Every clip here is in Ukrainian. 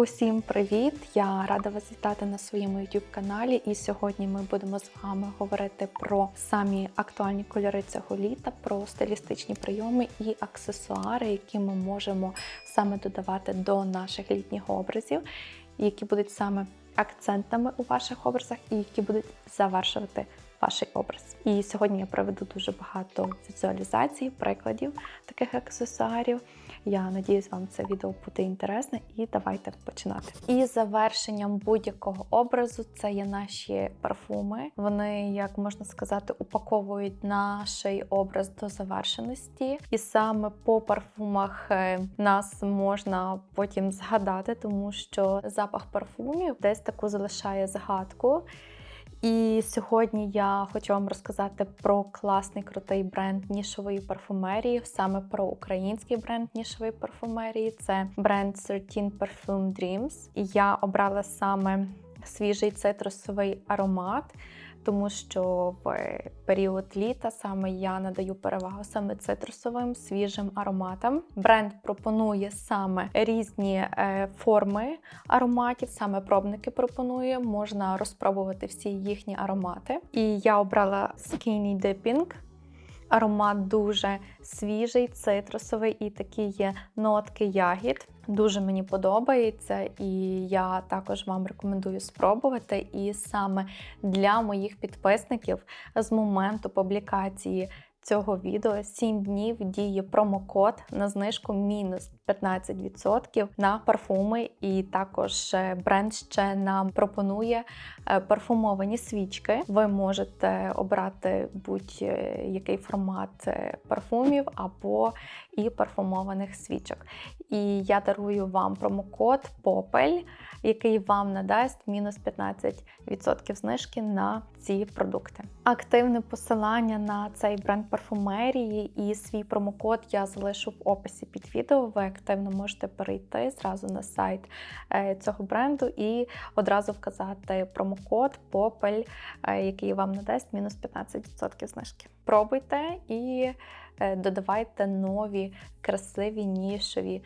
Усім привіт! Я рада вас вітати на своєму YouTube каналі. І сьогодні ми будемо з вами говорити про самі актуальні кольори цього літа, про стилістичні прийоми і аксесуари, які ми можемо саме додавати до наших літніх образів, які будуть саме акцентами у ваших образах, і які будуть завершувати ваш образ. І сьогодні я проведу дуже багато візуалізацій, прикладів таких аксесуарів. Я надіюсь, вам це відео буде інтересне, і давайте починати. І завершенням будь-якого образу це є наші парфуми. Вони, як можна сказати, упаковують наш образ до завершеності, і саме по парфумах е, нас можна потім згадати, тому що запах парфумів десь таку залишає згадку. І сьогодні я хочу вам розказати про класний крутий бренд нішової парфумерії, саме про український бренд нішової парфумерії. Це бренд 13 Perfume Dreams. І я обрала саме свіжий цитрусовий аромат. Тому що в період літа саме я надаю перевагу саме цитрусовим свіжим ароматам. Бренд пропонує саме різні е, форми ароматів, саме пробники пропонує. Можна розпробувати всі їхні аромати. І я обрала Skinny Dipping. Аромат дуже свіжий, цитрусовий і такі є нотки ягід. Дуже мені подобається, і я також вам рекомендую спробувати. І саме для моїх підписників з моменту публікації цього відео 7 днів діє промокод на знижку мінус 15% на парфуми. І також е, бренд ще нам пропонує е, парфумовані свічки. Ви можете обрати будь-який формат е, парфумів або і парфумованих свічок. І я дарую вам промокод Попель, який вам надасть мінус 15% знижки на ці продукти. Активне посилання на цей бренд парфумерії і свій промокод я залишу в описі під відео. Ви активно можете перейти зразу на сайт цього бренду і одразу вказати промокод Попель, який вам надасть мінус 15% знижки. Пробуйте і додавайте нові красиві нішові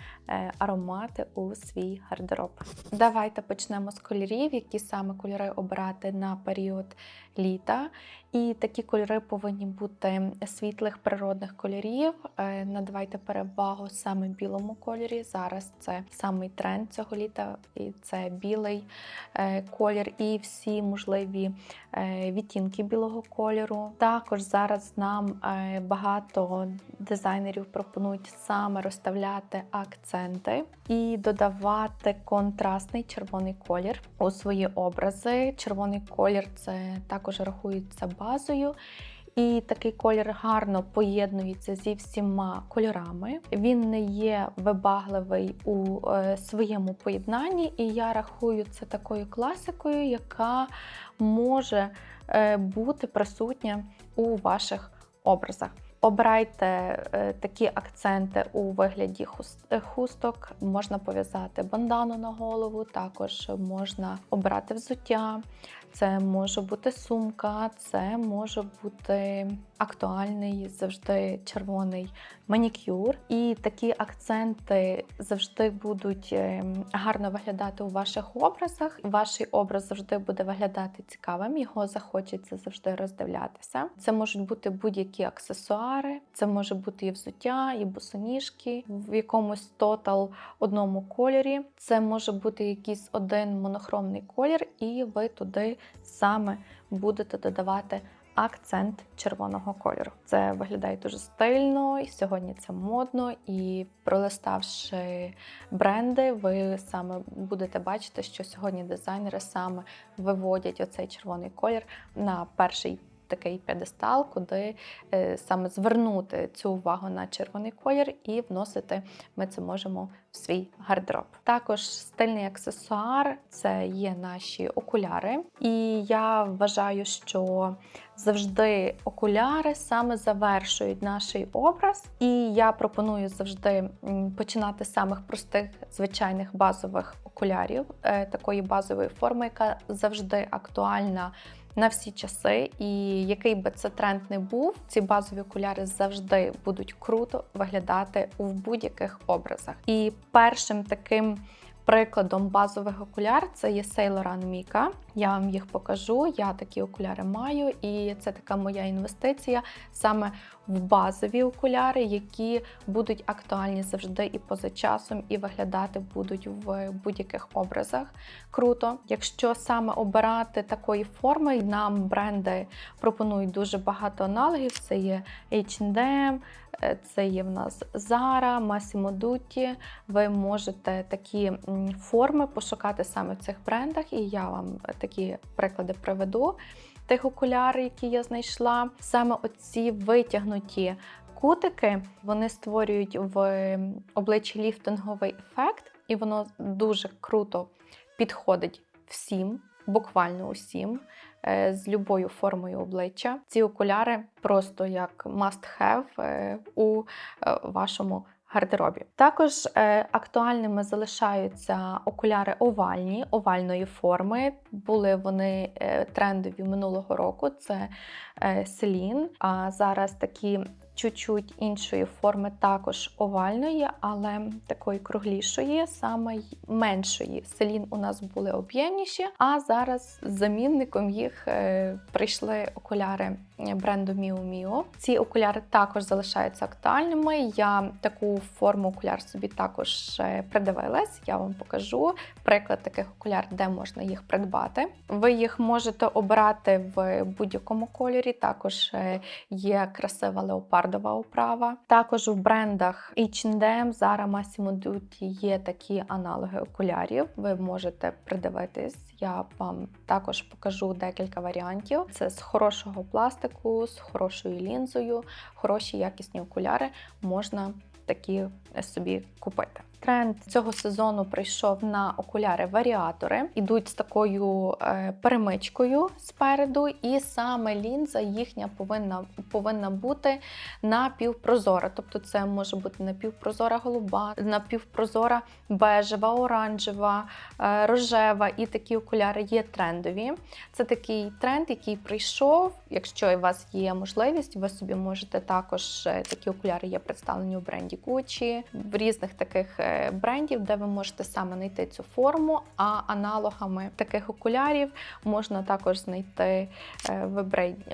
аромати у свій гардероб. Давайте почнемо з кольорів, які саме кольори обирати на період літа. І такі кольори повинні бути світлих природних кольорів. Надавайте перевагу саме білому кольорі. Зараз це самий тренд цього літа, і це білий колір, і всі можливі відтінки білого кольору. Також зараз нам багато дизайнерів пропонують саме розставляти акценти і додавати контрастний червоний колір у свої образи. Червоний колір це також рахується базою. І такий колір гарно поєднується зі всіма кольорами. Він не є вибагливий у е, своєму поєднанні, і я рахую це такою класикою, яка може е, бути присутня у ваших образах. Обирайте е, такі акценти у вигляді хусток, можна пов'язати бандану на голову, також можна обирати взуття, це може бути сумка, це може бути актуальний завжди червоний манікюр. І такі акценти завжди будуть е, гарно виглядати у ваших образах. Ваш образ завжди буде виглядати цікавим, його захочеться завжди роздивлятися. Це можуть бути будь-які аксесуари, це може бути і взуття, і босоніжки в якомусь тотал одному кольорі. Це може бути якийсь один монохромний колір, і ви туди саме будете додавати акцент червоного кольору. Це виглядає дуже стильно, і сьогодні це модно. І пролиставши бренди, ви саме будете бачити, що сьогодні дизайнери саме виводять оцей червоний колір на перший. Такий п'єдестал, куди е, саме звернути цю увагу на червоний колір і вносити ми це можемо в свій гардероб. Також стильний аксесуар це є наші окуляри, і я вважаю, що завжди окуляри саме завершують наш образ. І я пропоную завжди починати з самих простих звичайних базових окулярів, е, такої базової форми, яка завжди актуальна на всі часи. І який би це тренд не був, ці базові окуляри завжди будуть круто виглядати у будь-яких образах. І першим таким Прикладом базових окуляр це є Sailor Міка. Я вам їх покажу. Я такі окуляри маю, і це така моя інвестиція саме в базові окуляри, які будуть актуальні завжди і поза часом, і виглядати будуть в будь-яких образах. Круто. Якщо саме обирати такої форми, нам бренди пропонують дуже багато аналогів. Це є H&M, е, це є в нас Zara, Massimo Dutti. Ви можете такі форми пошукати саме в цих брендах, і я вам такі приклади приведу. Тих окуляр, які я знайшла, саме оці витягнуті кутики, вони створюють в обличчі ліфтинговий ефект, і воно дуже круто підходить всім, буквально усім, е, з любою формою обличчя. Ці окуляри просто як must have е, у е, вашому гардеробі. Також е, актуальними залишаються окуляри овальні, овальної форми. Були вони е, трендові минулого року. Це е, Селін. А зараз такі чуть-чуть іншої форми, також овальної, але такої круглішої, саме меншої. Селін у нас були об'ємніші, а зараз замінником їх прийшли окуляри бренду Miu Miu. Ці окуляри також залишаються актуальними. Я таку форму окуляр собі також е, придивилась. Я вам покажу приклад таких окуляр, де можна їх придбати. Ви їх можете обирати в будь-якому кольорі. Також е, є красива леопардова оправа. Також у брендах H&M, Zara, Massimo Dutti є такі аналоги окулярів. Ви можете придивитись. Я вам також покажу декілька варіантів. Це з хорошого пластику, з хорошою лінзою, хороші якісні окуляри можна такі собі купити. Тренд цього сезону прийшов на окуляри-варіатори. Ідуть з такою е, перемичкою спереду, і саме лінза їхня повинна повинна бути напівпрозора. Тобто це може бути напівпрозора голуба, напівпрозора бежева, оранжева, е, рожева. І такі окуляри є трендові. Це такий тренд, який прийшов. Якщо у вас є можливість, ви собі можете також е, такі окуляри є представлені у бренді Gucci, в різних таких брендів, де ви можете саме знайти цю форму, а аналогами таких окулярів можна також знайти е,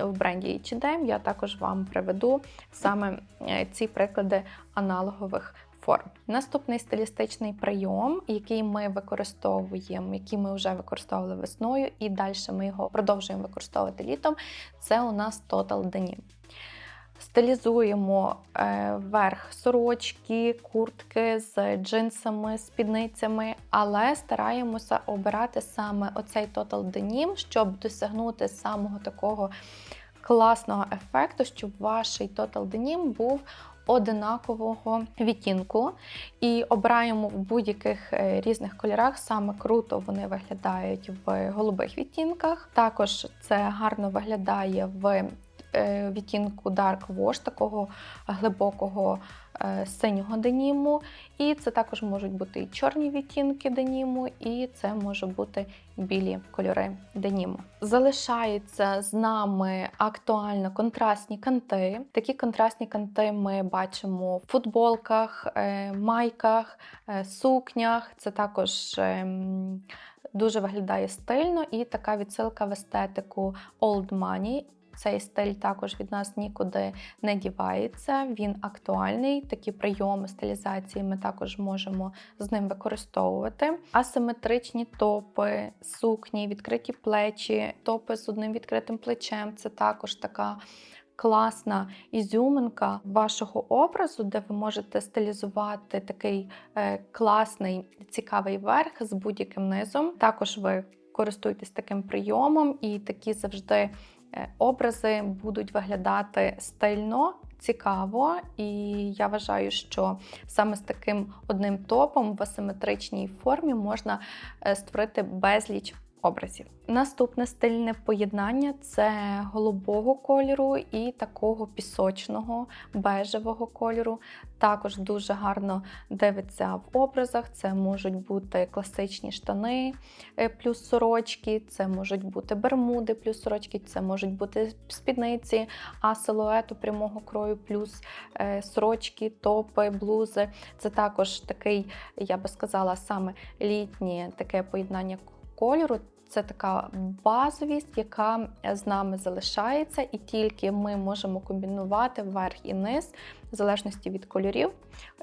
в бренді H&M. Я також вам приведу саме е, ці приклади аналогових. Форм. Наступний стилістичний прийом, який ми використовуємо, який ми вже використовували весною, і далі ми його продовжуємо використовувати літом. Це у нас Total Denim. Стилізуємо е, верх сорочки, куртки з джинсами, спідницями, але стараємося обирати саме оцей Total Denim, щоб досягнути самого такого класного ефекту, щоб ваш Total Denim був одинакового відтінку. І обираємо в будь-яких е, різних кольорах. Саме круто вони виглядають в голубих відтінках. Також це гарно виглядає в відтінку Dark Wash, такого глибокого е, синього деніму. І це також можуть бути і чорні відтінки деніму, і це може бути білі кольори деніму. Залишаються з нами актуально контрастні канти. Такі контрастні канти ми бачимо в футболках, е, майках, сукнях. Це також. Ем, дуже виглядає стильно і така відсилка в естетику Old Money. Цей стиль також від нас нікуди не дівається. Він актуальний. Такі прийоми стилізації ми також можемо з ним використовувати. Асиметричні топи, сукні, відкриті плечі, топи з одним відкритим плечем це також така. Класна ізюминка вашого образу, де ви можете стилізувати такий е, класний цікавий верх з будь-яким низом. Також ви користуєтесь таким прийомом, і такі завжди образи будуть виглядати стильно, цікаво, і я вважаю, що саме з таким одним топом в асиметричній формі можна е, створити безліч образів. Наступне стильне поєднання це голубого кольору і такого пісочного бежевого кольору. Також дуже гарно дивиться в образах. Це можуть бути класичні штани е, плюс сорочки, це можуть бути бермуди плюс сорочки, це можуть бути спідниці, а силуету прямого крою плюс е, сорочки, топи, блузи. Це також такий, я би сказала, саме літнє таке поєднання кольору. Це така базовість, яка з нами залишається, і тільки ми можемо комбінувати верх і низ, в залежності від кольорів.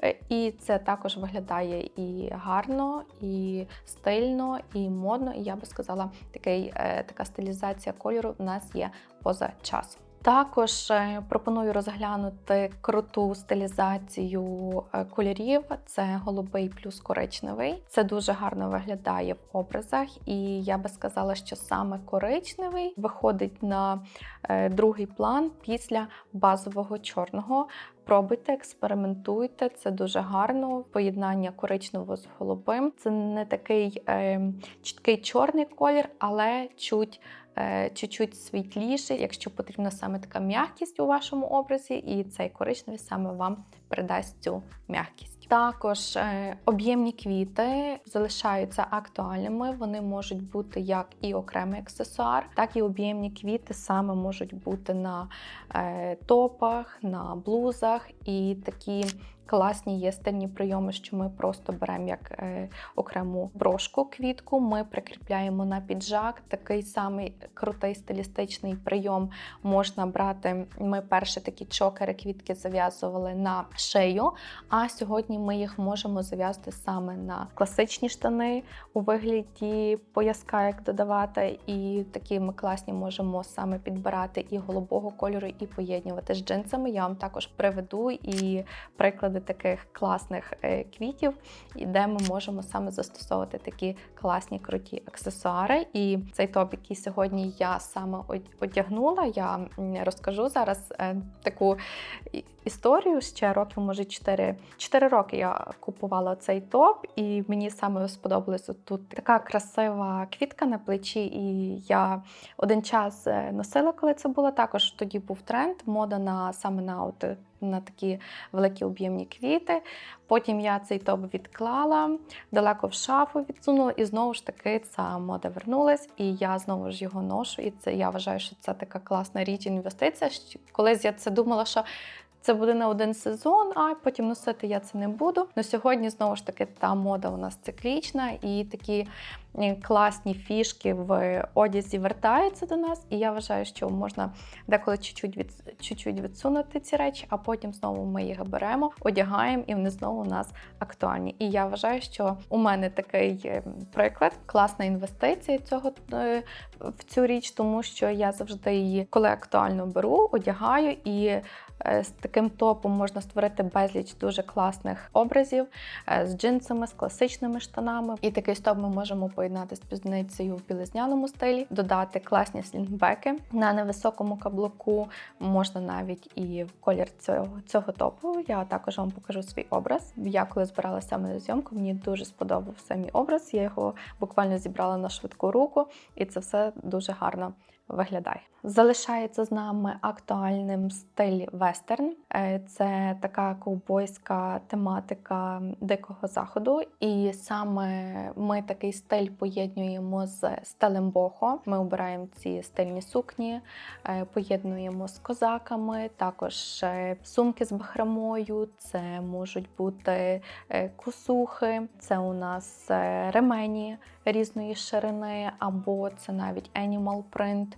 Е, І це також виглядає і гарно, і стильно, і модно. І я би сказала, такий, е, така стилізація кольору в нас є поза часом. Також е, пропоную розглянути круту стилізацію е, кольорів. Це голубий плюс коричневий. Це дуже гарно виглядає в образах, і я би сказала, що саме коричневий виходить на е, другий план після базового чорного. Пробуйте, експериментуйте, це дуже гарно. Поєднання коричневого з голубим. Це не такий е, чіткий чорний колір, але чуть чуть-чуть світліший, якщо потрібна саме така м'якість у вашому образі, і цей коричневий саме вам придасть цю м'якість. Також е, об'ємні квіти залишаються актуальними. Вони можуть бути як і окремий аксесуар, так і об'ємні квіти саме можуть бути на е, топах, на блузах і такі. Класні є стильні прийоми, що ми просто беремо як е, окрему брошку квітку. Ми прикріпляємо на піджак. Такий самий крутий стилістичний прийом можна брати. Ми перші такі чокери квітки зав'язували на шию. А сьогодні ми їх можемо зав'язати саме на класичні штани у вигляді пояска, як додавати. І такі ми класні можемо саме підбирати і голубого кольору, і поєднувати з джинсами. Я вам також приведу і приклади таких класних е, квітів, де ми можемо саме застосовувати такі класні круті аксесуари. І цей топ, який сьогодні я саме одягнула, я розкажу зараз е, таку історію. Ще років, може, 4, 4 роки я купувала цей топ, і мені саме сподобалось тут така красива квітка на плечі. І я один час е, носила, коли це було. Також тоді був тренд, мода на саме на от, на такі великі об'ємні квіти. Потім я цей топ відклала, далеко в шафу відсунула, і знову ж таки ця мода вернулась, і я знову ж його ношу. І це я вважаю, що це така класна річ інвестиція. Колись я це думала, що. Це буде на один сезон, а потім носити я це не буду. Но сьогодні знову ж таки та мода у нас циклічна, і такі класні фішки в одязі вертаються до нас. І я вважаю, що можна деколи чуть-чуть відсунути ці речі, а потім знову ми їх беремо, одягаємо, і вони знову у нас актуальні. І я вважаю, що у мене такий е, приклад, класна інвестиція цього е, в цю річ, тому що я завжди її, коли актуально беру, одягаю і. Е, З таким топом можна створити безліч дуже класних образів е, з джинсами, з класичними штанами. І такий топ ми можемо поєднати з спідницею в білизняному стилі, додати класні слінгбеки на невисокому каблуку. Можна навіть і в колір цього, цього топу. Я також вам покажу свій образ. Я коли збирала саме на зйомку, мені дуже сподобався мій образ. Я його буквально зібрала на швидку руку, і це все дуже гарно виглядає. Залишається з нами актуальним стиль вестерн. Е, Це така ковбойська тематика дикого заходу. І саме ми такий стиль поєднуємо з стилем бохо. Ми обираємо ці стильні сукні, е, поєднуємо з козаками, також е, сумки з бахромою. Це можуть бути косухи, це у нас ремені різної ширини, або це навіть animal print.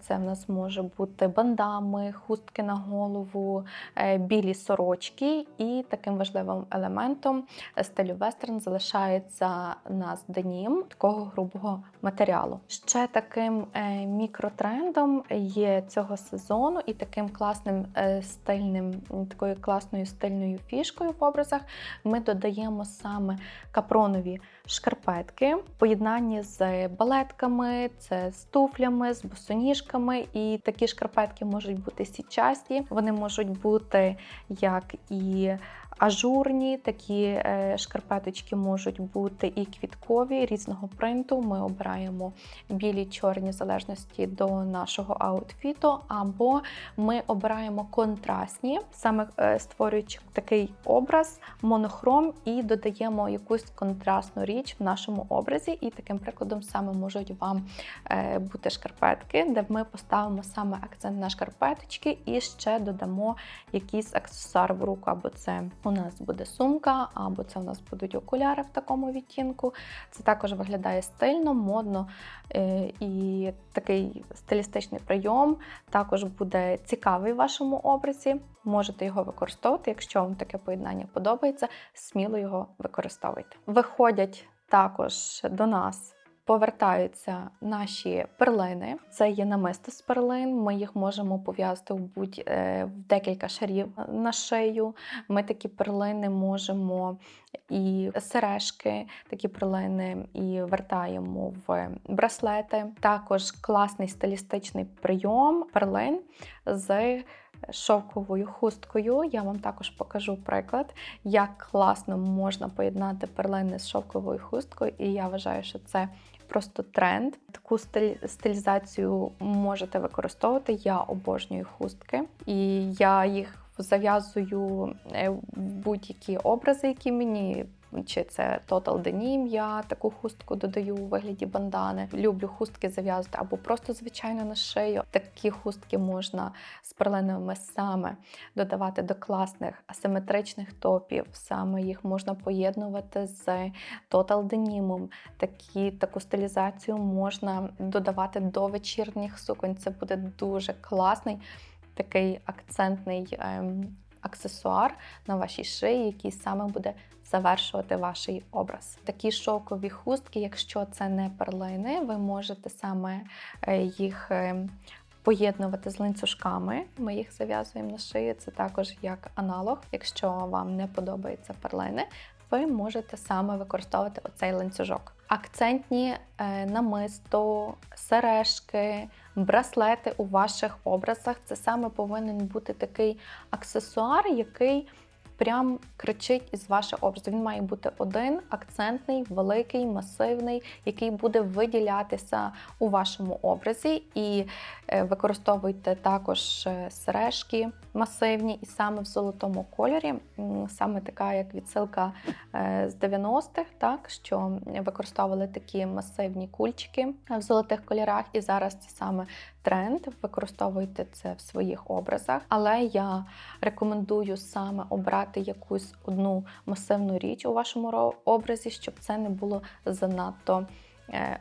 Це в нас може бути бандами, хустки на голову, е, білі сорочки. І таким важливим елементом стилю вестерн залишається нас денім такого грубого матеріалу. Ще таким е, мікротрендом є цього сезону, і таким класним е, стильним, такою класною стильною фішкою в образах ми додаємо саме капронові шкарпетки, поєднанні з балетками, це з туфлями, з босоніжками. І такі шкарпетки можуть бути сітчасті, вони можуть бути як і ажурні, такі е, шкарпеточки можуть бути і квіткові різного принту. Ми обираємо білі, чорні в залежності до нашого аутфіту, або ми обираємо контрастні, саме е, створюючи такий образ, монохром, і додаємо якусь контрастну річ в нашому образі. І таким прикладом саме можуть вам е, бути шкарпетки, де ми поставимо саме акцент на шкарпеточки і ще додамо якийсь аксесуар в руку. Або це у нас буде сумка, або це у нас будуть окуляри в такому відтінку. Це також виглядає стильно, модно е, і такий стилістичний прийом також буде цікавий в вашому образі. Можете його використовувати, якщо вам таке поєднання подобається, сміло його використовуйте. Виходять також до нас. Повертаються наші перлини. Це є намисто з перлин. Ми їх можемо пов'язати в будь е, в декілька шарів на шию. Ми такі перлини можемо і сережки, такі перлини і вертаємо в браслети. Також класний стилістичний прийом перлин з шовковою хусткою. Я вам також покажу приклад, як класно можна поєднати перлини з шовковою хусткою, і я вважаю, що це просто тренд. Таку стиль, стилізацію можете використовувати. Я обожнюю хустки, і я їх зав'язую е, будь-які образи, які мені чи це Total Denim, я таку хустку додаю у вигляді бандани. Люблю хустки зав'язати або просто звичайно на шию. Такі хустки можна з перлиновими саме додавати до класних асиметричних топів. Саме їх можна поєднувати з Total Denim. Такі, Таку стилізацію можна додавати до вечірніх суконь. Це буде дуже класний такий акцентний. Ем, аксесуар на вашій шиї, який саме буде завершувати ваш образ. Такі шовкові хустки, якщо це не перлини, ви можете саме е, їх е, поєднувати з ланцюжками. Ми їх зав'язуємо на шию. Це також як аналог. Якщо вам не подобаються перлини, ви можете саме використовувати оцей ланцюжок. Акцентні е, намисто, сережки, браслети у ваших образах це саме повинен бути такий аксесуар, який прям кричить із вашого образу. Він має бути один, акцентний, великий, масивний, який буде виділятися у вашому образі. І е, використовуйте також е, сережки масивні, і саме в золотому кольорі, саме така, як відсилка е, з 90-х, так що використовували такі масивні кульчики в золотих кольорах, і зараз це саме тренд. Використовуйте це в своїх образах, але я рекомендую саме обрати якусь одну масивну річ у вашому образі, щоб це не було занадто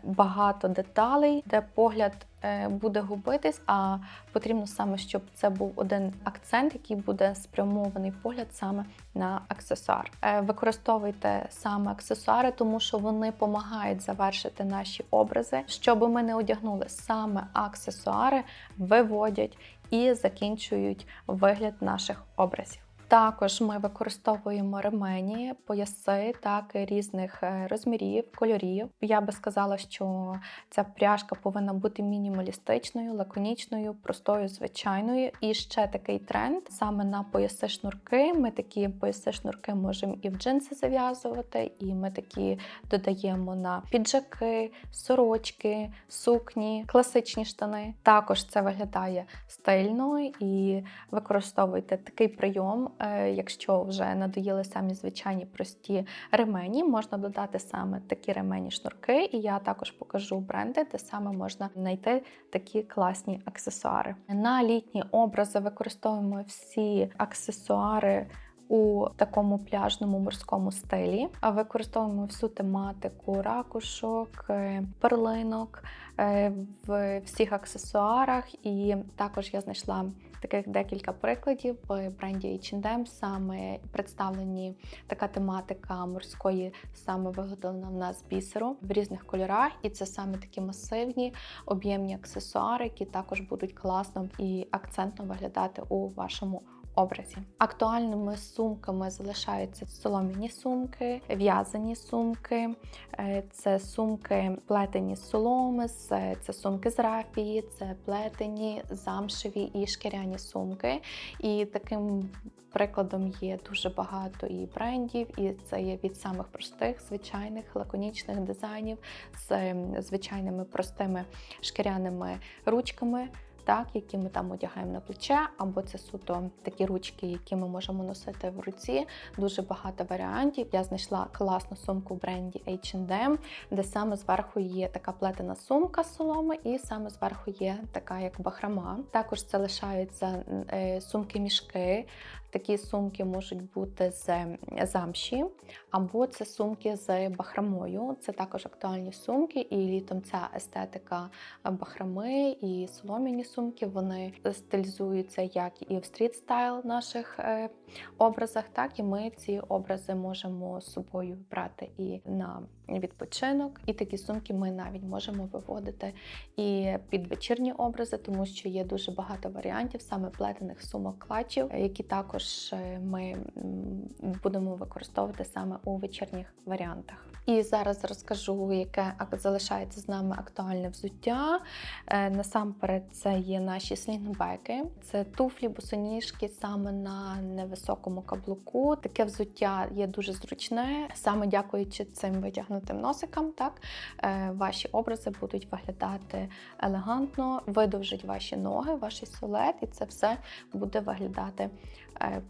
багато деталей, де погляд е, буде губитись, а потрібно саме, щоб це був один акцент, який буде спрямований погляд саме на аксесуар. Е, використовуйте саме аксесуари, тому що вони допомагають завершити наші образи. Щоб ми не одягнули саме аксесуари, виводять і закінчують вигляд наших образів. Також ми використовуємо ремені, пояси, так різних е, розмірів, кольорів. Я би сказала, що ця пряжка повинна бути мінімалістичною, лаконічною, простою, звичайною. І ще такий тренд саме на пояси шнурки. Ми такі пояси шнурки можемо і в джинси зав'язувати, і ми такі додаємо на піджаки, сорочки, сукні, класичні штани. Також це виглядає стильно і використовуйте такий прийом. Е, якщо вже надоїли самі звичайні прості ремені, можна додати саме такі ремені шнурки, і я також покажу бренди, де саме можна знайти такі класні аксесуари. На літні образи використовуємо всі аксесуари. У такому пляжному морському стилі. Використовуємо всю тематику ракушок, е, перлинок е, в всіх аксесуарах, і також я знайшла таких декілька прикладів в бренді H&M саме представлені така тематика морської, саме виготовлена в нас бісеру в різних кольорах, і це саме такі масивні об'ємні аксесуари, які також будуть класно і акцентно виглядати у вашому образі. Актуальними сумками залишаються солом'яні сумки, в'язані сумки, е, це сумки плетені з соломи, це сумки з рафії, це плетені, замшеві і шкіряні сумки. І таким прикладом є дуже багато і брендів, і це є від самих простих, звичайних лаконічних дизайнів з звичайними простими шкіряними ручками. Так, які ми там одягаємо на плече, або це суто такі ручки, які ми можемо носити в руці. Дуже багато варіантів. Я знайшла класну сумку в бренді H&M, де саме зверху є така плетена сумка з соломи, і саме зверху є така як бахрама. Також це лишаються е, сумки-мішки. Такі сумки можуть бути з замші, або це сумки з бахромою. Це також актуальні сумки, і літом ця естетика бахроми і солом'яні сумки вони стилізуються як і в стріт стайл наших е, образах, так і ми ці образи можемо з собою брати і на відпочинок. І такі сумки ми навіть можемо виводити і під вечірні образи, тому що є дуже багато варіантів саме плетених сумок клатчів, які також е, ми будемо використовувати саме у вечірніх варіантах. І зараз розкажу, яке залишається з нами актуальне взуття. Е, Насамперед, це є наші слінгбеки, це туфлі, босоніжки саме на невисокому каблуку. Таке взуття є дуже зручне, саме дякуючи цим витягнутим носикам. Так е, ваші образи будуть виглядати елегантно, видовжить ваші ноги, ваш силует, і це все буде виглядати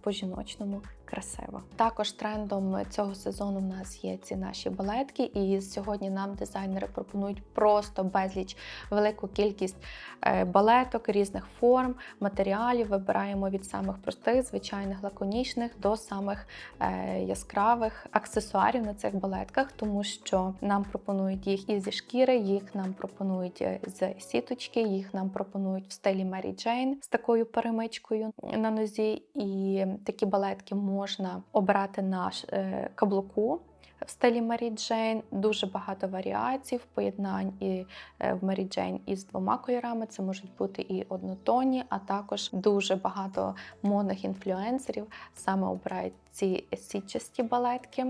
по-жіночному красиво. Також трендом цього сезону в нас є ці наші балетки, і сьогодні нам дизайнери пропонують просто безліч велику кількість е, балеток різних форм, матеріалів. Вибираємо від самих простих, звичайних лаконічних до самих е, яскравих аксесуарів на цих балетках, тому що нам пропонують їх і зі шкіри, їх нам пропонують е, з сіточки, їх нам пропонують в стилі Мері Джейн з такою перемичкою на нозі. І такі балетки можна обирати на е, каблуку. В стилі Мері Джейн дуже багато варіацій в поєднань і е, в Мері Джейн із двома кольорами. Це можуть бути і однотонні, а також дуже багато модних інфлюенсерів саме обирають ці сітчасті балетки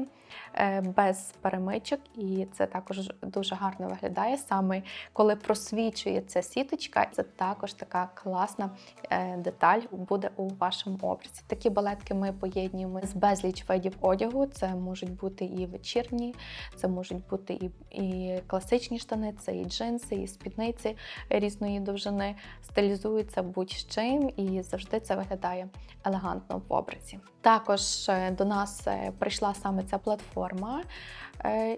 е, без перемичок, і це також дуже гарно виглядає. Саме коли просвічує ця сіточка, це також така класна е, деталь буде у вашому образі. Такі балетки ми поєднуємо з безліч видів одягу. Це можуть бути і вечірні, це можуть бути і, і класичні штани, це і джинси, і спідниці різної довжини. Стилізуються будь-з чим, і завжди це виглядає елегантно в образі. Також е, до нас е, прийшла саме ця платформа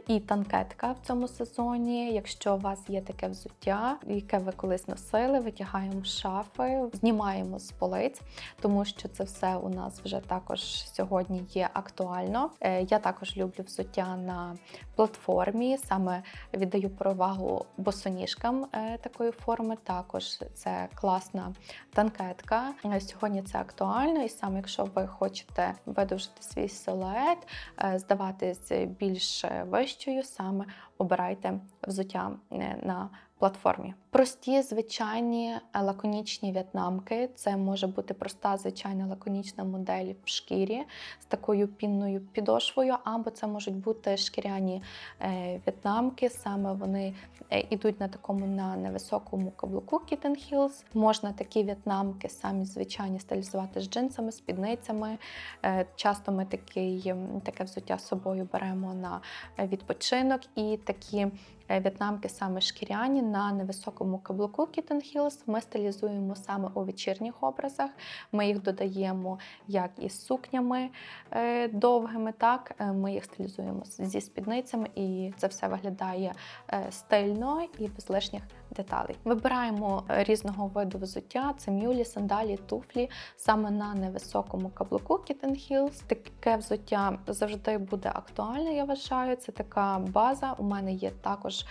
і танкетка в цьому сезоні. Якщо у вас є таке взуття, яке ви колись носили, витягаємо шафи, знімаємо з полиць, тому що це все у нас вже також сьогодні є актуально. Е, Я також люблю взуття на платформі, саме віддаю перевагу босоніжкам е, такої форми. Також це класна танкетка. Е, Сьогодні це актуально, і саме якщо ви хочете видовжити свій силует, е, здаватись більш вищою, саме обирайте взуття е, на платформі. Прості, звичайні е, лаконічні в'єтнамки. Це може бути проста звичайна лаконічна модель в шкірі з такою пінною підошвою, або це можуть бути шкіряні е, в'єтнамки. Саме вони е, ідуть на такому на невисокому каблуку Kitten Heels. Можна такі в'єтнамки самі звичайні стилізувати з джинсами, спідницями. Е, Часто ми такий, таке взуття з собою беремо на е, відпочинок і такі е, в'єтнамки саме шкіряні на невисокому каблуку Kitten Heels ми стилізуємо саме у вечірніх образах. Ми їх додаємо як із сукнями е, довгими, так е, ми їх стилізуємо зі спідницями, і це все виглядає е, стильно і без лишніх деталей. Вибираємо е, різного виду взуття: це мюлі, сандалі, туфлі саме на невисокому каблуку Kitten Heels. Таке взуття завжди буде актуальне, я вважаю. Це така база. У мене є також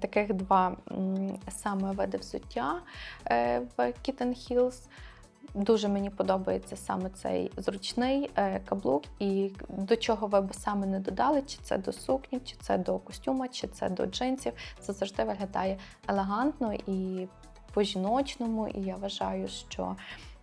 таких два саме види взуття е, в Kitten Heels. Дуже мені подобається саме цей зручний е, каблук, і до чого ви б саме не додали, чи це до сукні, чи це до костюма, чи це до джинсів. Це завжди виглядає елегантно і по-жіночному. І я вважаю, що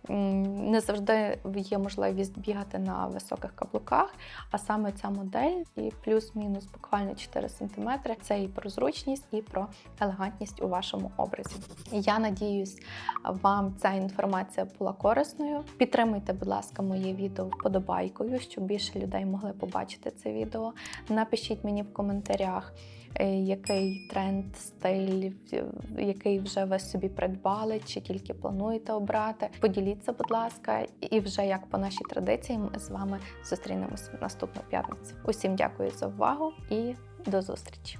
не завжди є можливість бігати на високих каблуках, а саме ця модель і плюс-мінус буквально 4 см – це і про зручність, і про елегантність у вашому образі. Я надіюсь, вам ця інформація була корисною. Підтримуйте, будь ласка, моє відео вподобайкою, щоб більше людей могли побачити це відео. Напишіть мені в коментарях, який тренд, стиль, е, який вже ви собі придбали, чи тільки плануєте обрати. Поділіться, будь ласка, і вже як по нашій традиції ми з вами зустрінемось наступну п'ятницю. Усім дякую за увагу і до зустрічі!